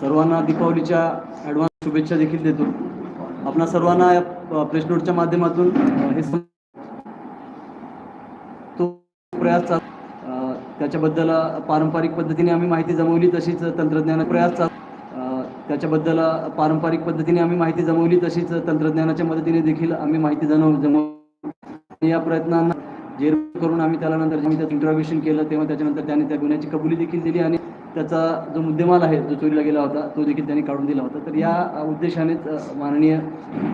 सर्वांना दीपावलीच्या ॲडव्हान्स शुभेच्छा देखील देतो. आपणा सर्वांना या प्रेस नोटच्या माध्यमातून हे तो प्रयास चाल त्याच्याबद्दल पारंपरिक पद्धतीने आम्ही माहिती जमवली तशीच तंत्रज्ञान प्रयास चाल त्याच्याबद्दल पारंपरिक पद्धतीने आम्ही माहिती जमवली तशीच तंत्रज्ञानाच्या मदतीने देखील आम्ही माहिती जमव जमव या प्रयत्नांना जेर करून आम्ही त्याला नंतर केलं तेव्हा त्याच्यानंतर त्याने त्या गुन्ह्याची कबुली देखील दिली आणि त्याचा जो मुद्देमाल आहे जो चोरीला गेला होता तो देखील त्यांनी काढून दिला होता. तर या उद्देशानेच माननीय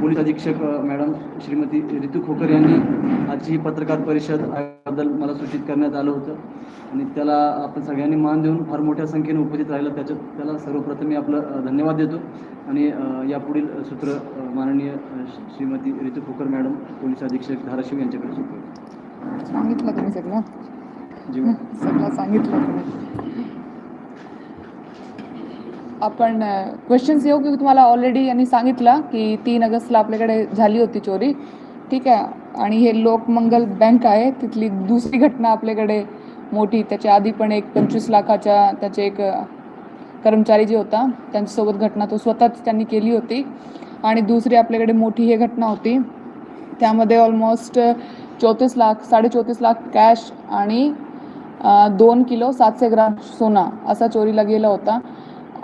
पोलीस अधीक्षक मॅडम श्रीमती रितू खोकर यांनी आजची ही पत्रकार परिषदबद्दल मला सूचित करण्यात आलं होतं. आणि त्याला आपण सगळ्यांनी मान देऊन फार मोठ्या संख्येने उपस्थित राहिलं. त्याच्यात त्याला सर्वप्रथम मी आपलं धन्यवाद देतो. आणि यापुढील सूत्र माननीय श्रीमती रितू खोकर मॅडम पोलीस अधीक्षक धाराशिव यांच्याकडे सोपवतो सांगितलं तुम्ही सगळं. सगळं सांगितलं तुम्ही. आपण क्वेश्चन्स येऊ की तुम्हाला ऑलरेडी यांनी सांगितलं की तीन ऑगस्टला आपल्याकडे झाली होती चोरी. ठीक आहे. आणि हे लोकमंगल बँक आहे. तिथली दुसरी घटना आपल्याकडे मोठी. त्याच्या आधी पण एक पंचवीस लाखाच्या त्याचे एक कर्मचारी जे होता त्यांच्यासोबत घटना तो स्वतःच त्यांनी केली होती. आणि दुसरी आपल्याकडे मोठी हे घटना होती. त्यामध्ये ऑलमोस्ट चौतीस लाख साडेचौतीस लाख कॅश आणि दोन किलो सातशे ग्राम सोना असा चोरीला गेला होता.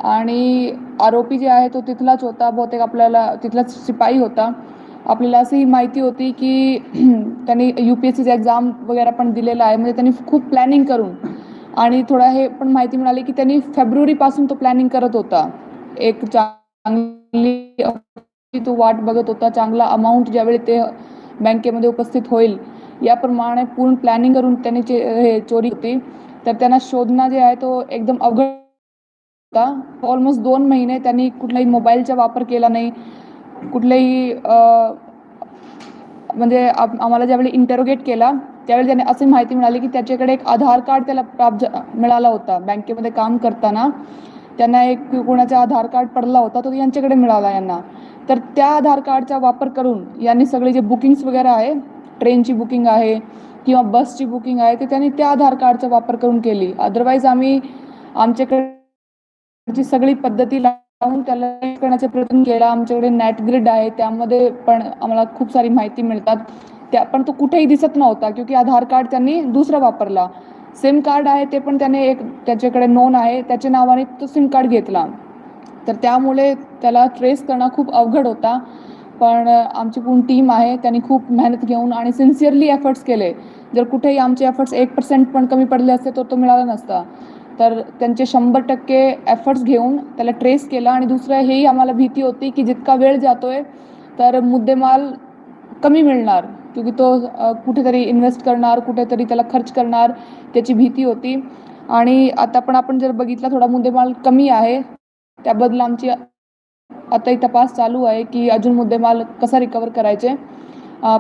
आणि आरोपी जे आहे तो तिथलाच होता बहुतेक आपल्याला तिथलाच शिपाई होता. आपल्याला असंही माहिती होती की त्यांनी यू पी एस सीचा एक्झाम वगैरे पण दिलेला आहे. म्हणजे त्यांनी खूप प्लॅनिंग करून आणि थोडा हे पण माहिती मिळाली की त्यांनी फेब्रुवारीपासून तो प्लॅनिंग करत होता. एक चांगली तो वाट बघत होता. चांगला अमाऊंट ज्यावेळी ते बँकेमध्ये उपस्थित होईल याप्रमाणे पूर्ण प्लॅनिंग करून त्यांनी हे चोरी होती. तर त्यांना शोधणं जे आहे तो एकदम अवघड होता. ऑलमोस्ट दोन महिने त्यांनी कुठलाही मोबाईलचा वापर केला नाही. कुठलेही म्हणजे आम्हाला ज्यावेळी इंटरोगेट केला त्यावेळी त्याने अशी माहिती मिळाली की त्याच्याकडे एक आधार कार्ड त्याला प्राप्त मिळाला होता. बँकेमध्ये काम करताना त्यांना एक कोणाचा आधार कार्ड पडला होता तो यांच्याकडे मिळाला यांना. तर त्या आधार कार्डचा वापर करून यांनी सगळे जे बुकिंग्स वगैरे आहे ट्रेनची बुकिंग आहे किंवा बसची बुकिंग आहे ते त्यांनी त्या आधार कार्डचा वापर करून केली. अदरवाईज आम्ही आमच्याकडे ची सगळी पद्धती लावून त्याला करण्याचा प्रयत्न केला. आमच्याकडे नेट ग्रिड आहे त्यामध्ये पण आम्हाला खूप सारी माहिती मिळतात. त्या पण तो कुठेही दिसत नव्हता क्योंकि आधार कार्ड त्यांनी दुसरा वापरला. सिम कार्ड आहे ते पण त्याने एक त्याच्याकडे नोंद आहे. त्याच्या नावाने तो सिम कार्ड घेतला. तर त्यामुळे त्याला ट्रेस करणं खूप अवघड होता. पण आमची पूर्ण टीम आहे त्यांनी खूप मेहनत घेऊन आणि सिन्सिअरली एफर्ट्स केले. जर कुठेही आमचे एफर्ट्स एक पर्सेंट पण कमी पडले असते तर तो मिळाला नसता. तर त्यांचे शंभर टक्के एफर्ट्स घेऊन त्याला ट्रेस केला आणि दुसरं हेही आम्हाला भीती होती की जितका वेळ जातो आहे तर मुद्देमाल कमी मिळणार. क्योंकि तो कुठेतरी इन्व्हेस्ट करणार कुठेतरी त्याला खर्च करणार त्याची भीती होती. आणि आता पण आपण जर बघितला थोडा मुद्देमाल कमी आहे. त्याबद्दल आमची आताही तपास चालू आहे की अजून मुद्देमाल कसा रिकवर करायचे.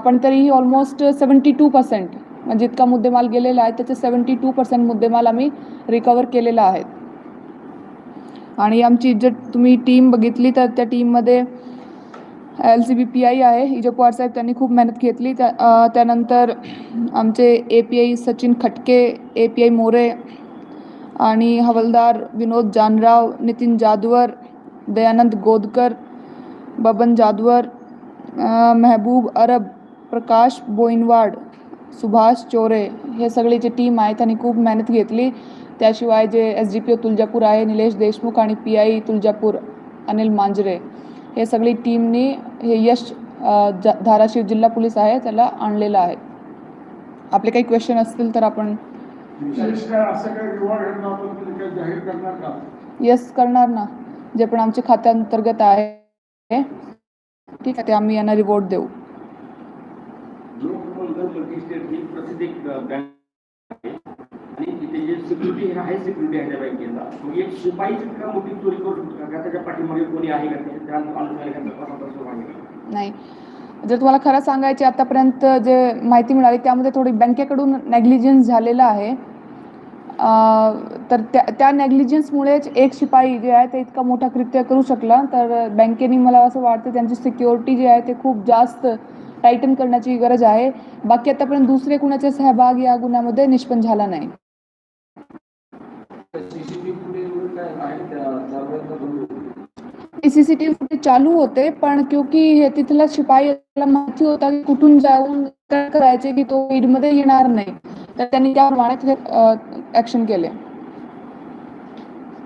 पण तरीही ऑलमोस्ट सेवन्टी टू पर्सेंट म्हणजे जितका मुद्देमाल गेलेला आहे त्याचे सेवन्टी टू पर्सेंट मुद्देमाल आम्ही रिकवर केलेला आहे. आणि आमची जर तुम्ही टीम बघितली तर त्या टीममध्ये L C B P I आहे इजो पवार साहेब त्यांनी खूप मेहनत घेतली. त्या त्यानंतर आमचे ए पी आय सचिन खटके ए पी आय मोरे आणि हवलदार विनोद जानराव नितीन जादवर दयानंद गोदकर बबन जादवर महबूब अरब प्रकाश बोईनवाड सुभाष चोरे हे सगळे जे टीम आहे त्यांनी खूप मेहनत घेतली. त्याशिवाय जे S D P O Tuljapur आहे निलेश देशमुख आणि पी आय तुळजापूर अनिल मांजरे हे सगळी टीमनी हे यश धाराशिव जिल्हा पोलीस आहे त्याला आणलेलं आहे. आपले काही क्वेश्चन असतील तर आपण यस करणार ना. जे पण आमच्या खात्यांतर्गत आहे ठीक आहे ते आम्ही यांना रिवॉर्ड देऊ लोकमंगल मल्टीस्टेट ही प्रसिद्ध एक बँक आहे आणि तिथे जे सिक्युरिटी हाय सिक्युरिटी आहे त्या बँकेला. मग एक शिपाई इतका मोठी चोरी करू शकतो का त्याच्या पाठीमागे कोणी आहे का त्या अनुषंगाने नाही. जर तुम्हाला खरं सांगायचे आतापर्यंत जे माहिती मिळाली त्यामध्ये थोडी बँकेकडून नेग्लिजन्स झालेला आहे. तर त्या त्या नेग्लिजन्समुळेच एक शिपाई जे आहे ते इतका मोठा कृत्य करू शकला. तर बँकेने मला असं वाटतं त्यांची सिक्युरिटी जी आहे ते खूप जास्त टायटन करण्याची गरज आहे. बाकी आतापर्यंत दुसरे कुणाचे सहभाग या गुन्ह्यामध्ये निष्पन्न झाला नाही. सीसीटीव्ही फुटेज चालू होते पण क्योंकि हे तिथला शिपाई माहिती होता की कुठून जाऊन काय करायचे की तो मध्ये येणार नाही. तर त्यांनी त्याप्रमाणे तिथे ऍक्शन केले.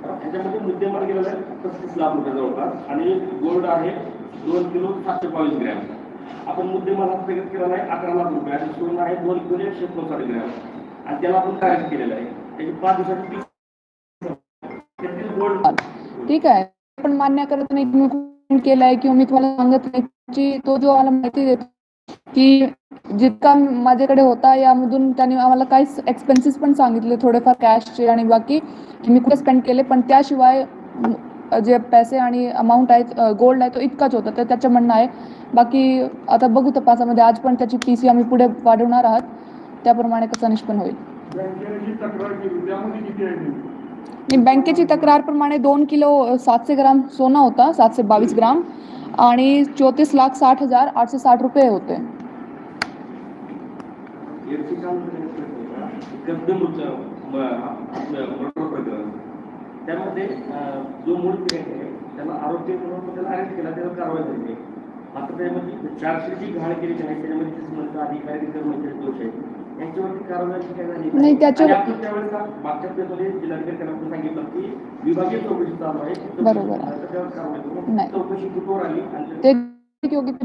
ह्याच्यामध्ये मुद्देमाल गेलेला आहे पस्तीस लाख रुपये जवळपास आणि गोल्ड आहे दोन किलो सातशे बावीस ग्रॅम. आपण मुद्देमाल हस्तगत आहे अकरा लाख रुपये आणि सोनं आहे दोन किलो एकशे ग्रॅम. आणि त्याला आपण कार्य केलेलं आहे. ठीक आहे. पण मान्य करत नाही तुम्ही केलाय किंवा मी तुम्हाला सांगत नाही की तो जो आम्हाला माहिती देतो की जितका माझ्याकडे होता यामधून त्यांनी आम्हाला काही एक्सपेन्सेस पण सांगितले थोडेफार कॅशचे आणि बाकी मी कुठे स्पेंड केले. पण त्याशिवाय जे पैसे आणि अमाऊंट आहेत गोल्ड आहे तो इतकाच होता. तर त्याचं म्हणणं आहे. बाकी आता बघू तपासामध्ये. आज पण त्याची पी सी आम्ही पुढे वाढवणार आहात. त्याप्रमाणे कसा निष्पन्न होईल. बँकेने जी तक्रार आहे बँकेची तक्रारप्रमाणे दोन किलो सातशे ग्राम सोनं होता सातशे बावीस ग्राम. आणि चौतीस लाख साठ हजार आठशे साठ रुपये होते. त्यामध्ये जो मूळ आहे त्याला आरोपी म्हणून त्याला अरेस्ट केला त्याला कारवाई झाली. आता त्यामध्ये चारशे जी घाण केली आहे त्याच्यामध्ये अधिकारी कर्मचारी दोष आहेत. यांच्यावरती कारवाई काय झाली नाही, त्याच्या- आणि आपण त्यावेळेस मागच्या पेपरमध्ये जिल्हाधिकारी त्यांना सांगितलं की विभागीय चौकशी चालू आहे ती चौकशी बरोबर. त्याच्यावर कारवाई करू नाही. चौकशी कुठवर आली आणि ते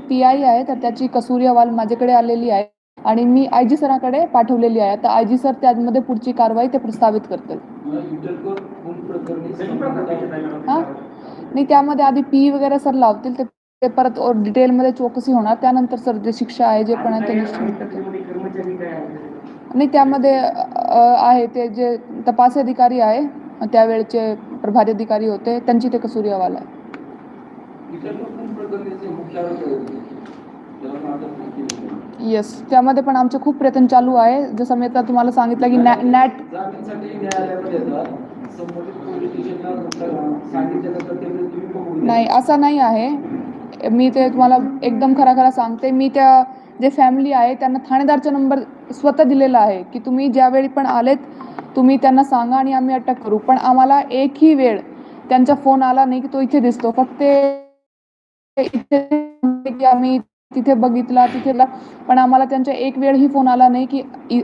पी आय आहे तर त्याची कसुरी अहवाल माझ्याकडे आलेली आहे आणि मी आय जी सरांकडे पाठवलेली आहे आता आय जी सर त्यामध्ये पुढची कारवाई ते प्रस्तावित करतील खून प्रकरणी त्याची हा? नाही त्यामध्ये आधी पी वगैरे सर लावतील ते ते परत डिटेलमध्ये चौकशी होणार त्यानंतर सर जे शिक्षा आहे जे पण आहे ते निश्चित करतील त्याच्यामध्ये कर्मचारी काय आहेत नाही त्यामध्ये आहे ते जे तपास अधिकारी आहे त्यावेळेचे प्रभारी अधिकारी होते त्यांची ते कसुरी अहवाल आहे. येस त्यामध्ये पण आमचे खूप प्रयत्न चालू आहे. जसं मी आता तुम्हाला सांगितलं की नॅ नॅट बघून नाही असा नाही आहे. मी ते तुम्हाला एकदम खरा खरा सांगते. मी त्या जे फॅमिली आहे त्यांना ठाणेदारचा नंबर स्वतः दिलेला आहे की तुम्ही ज्यावेळी पण आलेत तुम्ही त्यांना सांगा आणि आम्ही अटक करू. पण आम्हाला एकही वेळ त्यांचा फोन आला नाही की तो इथे दिसतो. फक्त इथे की आम्ही तिथे बघितला तिथे पण आम्हाला त्यांचा एक वेळही फोन आला नाही की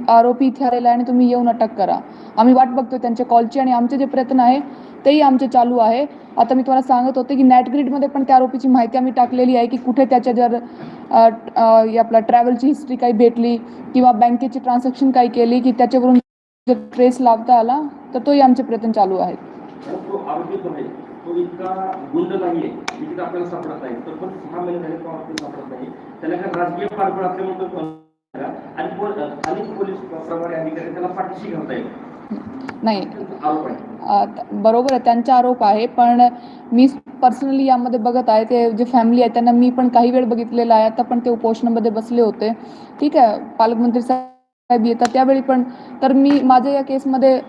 आरोपी इथे आलेला आहे आणि तुम्ही येऊन अटक करा. आम्ही वाट बघतो त्यांच्या कॉलची आणि आमचे जे प्रयत्न आहे तेही आमचे चालू आहे. आता मी तुम्हाला सांगत होते की नॅटग्रीडमध्ये पण त्या आरोपीची माहिती आम्ही टाकलेली आहे की कुठे त्याच्या जर आपला ट्रॅव्हलची हिस्ट्री काही भेटली किंवा बँकेची ट्रान्झॅक्शन काही केली की त्याच्यावरून जर ट्रेस लावता आला तर तोही आमचे प्रयत्न चालू आहेत. तो आरोपी जो आहे. तो इतका गुंड नाहीये की तिथे आपल्याला सापडत नाही. तर पण सहा महिने झाले तो आरोपी सापडत नाही. त्याला काय राजकीय पाठबळ असल्यामुळे तो आणि स्थानिक पोलीस प्रभारी अधिकारी त्याला पाठीशी घालता येईल नाही आहे. बरोबर आहे. त्यांचा आरोप आहे. पण मी पर्सनली यामध्ये बघत आहे. ते जे फॅमिली आहे त्यांना मी पण काही वेळ बघितलेला आहे. आता पण ते उपोषणामध्ये बसले होते. ठीक आहे. पालकमंत्री साहेब येतात त्यावेळी पण. तर मी माझ्या या केसमध्ये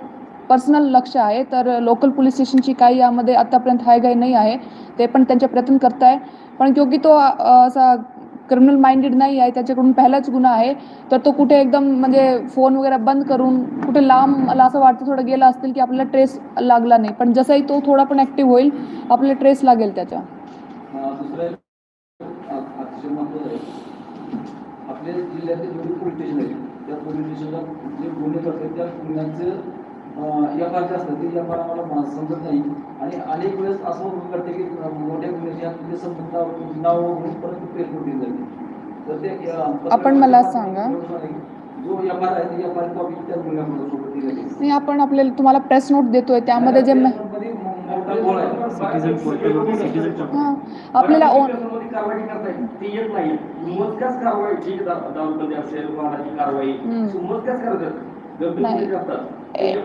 पर्सनल लक्ष आहे तर लोकल पोलीस स्टेशनची काही यामध्ये आतापर्यंत हायगाय नाही आहे. ते पण त्यांचे प्रयत्न करत आहे पण क्योंकि तो असा क्रिमिनल माइंडेड नाही आहे त्याच्याकडून पहिलाच गुन्हा आहे. तर तो कुठे एकदम म्हणजे फोन वगैरे बंद करून कुठे लांब मला असं वाटतं थोडं गेला असतील की आपल्याला ट्रेस लागला नाही. पण जसाही तो थोडा पण ॲक्टिव्ह होईल आपल्याला ट्रेस लागेल त्याच्या आपल्या जिल्ह्यातले जेवढे पोलीस स्टेशन आहेत त्या पोलीस स्टेशनला जे गुन्हे करतात त्या गुन्ह्यांचं जे असतात ते आर आम्हाला समजत नाही. आणि अनेक वेळेस असं होऊन करते की मोठ्या आपले संबंध नाव वगळून परत प्रेस नोटीस झाली तर ते आपण मला सांगा. जो आहे ते कॉपी त्या दिली आपण आपल्याला तुम्हाला प्रेस नोट देतोय त्यामध्ये जे हां आपल्याला ऑन कारवाई करता येईल ती येत नाही. मोजक्याच कारवाई ठीक आहे दारूबंदी असेल वाहनाची कारवाई हम्म. मोजक्याच करतात. गंभीर नाही.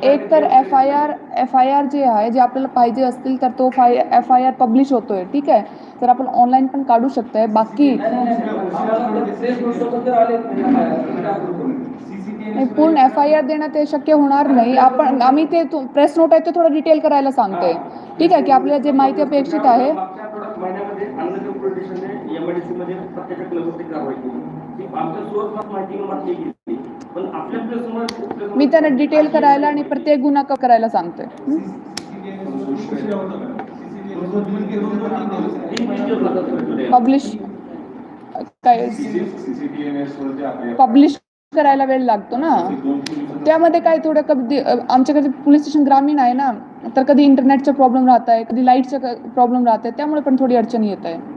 एक तर F I R F I R जे आहे जे आपल्याला पाहिजे असतील तर तो फाय एफ आय आर पब्लिश होतोय ठीक आहे? तर आपण ऑनलाईन पण काढू शकताय. बाकी पूर्ण एफ आय आर देणं ते शक्य होणार नाही. आपण आम्ही ते प्रेस नोट आहे ते थोडं डिटेल करायला सांगते ठीक आहे की आपल्याला जे माहिती अपेक्षित आहे. माहिती मी त्यांना डिटेल करायला आणि प्रत्येक गुन्हा करायला सांगते हं? पब्लिश काय पब्लिश करायला वेळ लागतो ना त्यामध्ये काय थोडं कधी आमच्याकडे पोलीस स्टेशन ग्रामीण आहे ना तर कधी इंटरनेटचा प्रॉब्लेम राहत आहे कधी लाईटचा प्रॉब्लेम राहत आहे त्यामुळे पण थोडी अडचण येत आहे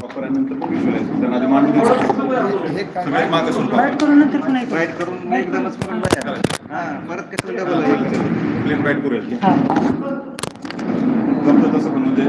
रूम काढू सेटअप करू देऊ प्रॉपर आणि नंतर मग visualize करू. त्यांना आधी मांडू देऊ सगळे मागे सुरू राईट करून. एकदमच हा. परत कसं डबल प्लेन राईट करूया तसं पण म्हणजे